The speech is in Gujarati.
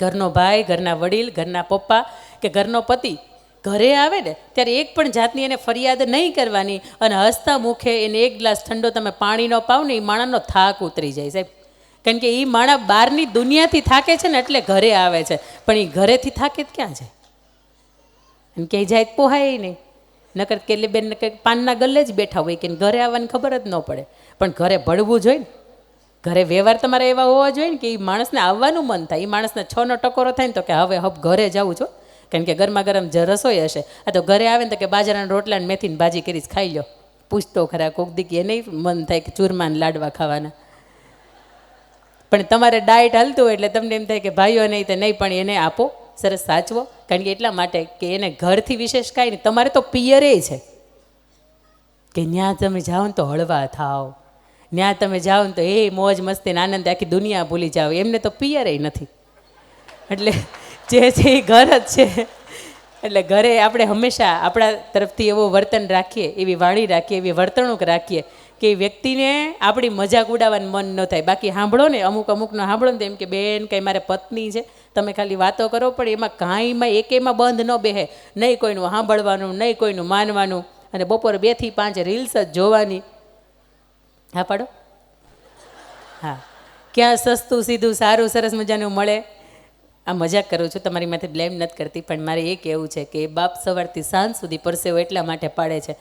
ઘરનો ભાઈ, ઘરના વડીલ, ઘરના પપ્પા કે ઘરનો પતિ ઘરે આવે ને, ત્યારે એક પણ જાતની એને ફરિયાદ નહીં કરવાની અને હસતા મુખે એને એક ગ્લાસ ઠંડો તમે પાણીનો પાવ ને એ માણાનો થાક ઉતરી જાય સાહેબ. કારણ કે એ માણા બહારની દુનિયાથી થાકે છે ને એટલે ઘરે આવે છે. પણ એ ઘરેથી થાકે જ ક્યાં છે અને ક્યાંય જાય પોહાય નહીં. નકર કેટલી બેન પાનના ગલ્લે જ બેઠા હોય કે ઘરે આવવાની ખબર જ ન પડે. પણ ઘરે ભળવું જોઈએ ને. ઘરે વ્યવહાર તમારે એવા હોવા જોઈએ ને કે એ માણસને આવવાનું મન થાય. એ માણસને છનો ટકોરો થાય ને તો કે હવે હબ ઘરે જાઉં છું. કારણ કે ગરમા ગરમ જ રસોઈ હશે, આ તો ઘરે આવે ને તો કે બાજરાના રોટલા ને મેથીની ભાજી કરીશ, ખાઈ લો પૂછતો ખરા, કોક દીકી એને મન થાય કે ચૂરમાન લાડવા ખાવાના. પણ તમારે ડાયટ હાલતું હોય એટલે તમને એમ થાય કે ભાઈઓ નહીં તો નહીં, પણ એને આપો, સરસ સાચવો. કારણ કે એટલા માટે કે એને ઘરથી વિશેષ કાંઈ નહીં. તમારે તો પિયરે છે. કે ત્યાં તમે જાઓ ને તો હળવા થાવ. ત્યાં તમે જાઓ ને તો, એ મોજ મસ્તી આનંદ આખી દુનિયા ભૂલી જાઓ. એમને તો પિયરે નથી. એટલે જે છે એ ઘર જ છે. એટલે ઘરે આપણે હંમેશા આપણા તરફથી એવો વર્તન રાખીએ, એવી વાણી રાખીએ, એવી વર્તણૂક રાખીએ કે એ વ્યક્તિને આપણી મજાક ઉડાવવાનું મન ન થાય. બાકી સાંભળો ને, અમુક અમુકનો સાંભળો ને એમ કે, બેન, કંઈ મારે પત્ની છે. તમે ખાલી વાતો કરો, પણ એમાં કાંઈમાં એકેમાં બંધ ન બેહે. નહીં કોઈનું સાંભળવાનું, નહીં કોઈનું માનવાનું. અને બપોરે બેથી પાંચ રીલ્સ જ જોવાની. હા, પાડો. હા. ક્યાં સસ્તું, સીધું, સારું, સરસ મજાનું મળે. આ મજાક કરું છું, તમારી માથે બ્લેમ નથી કરતી, પણ મારે એ કહેવું છે કે બાપ સવારથી સાંજ સુધી પરસેવો એટલા માટે પાડે છે.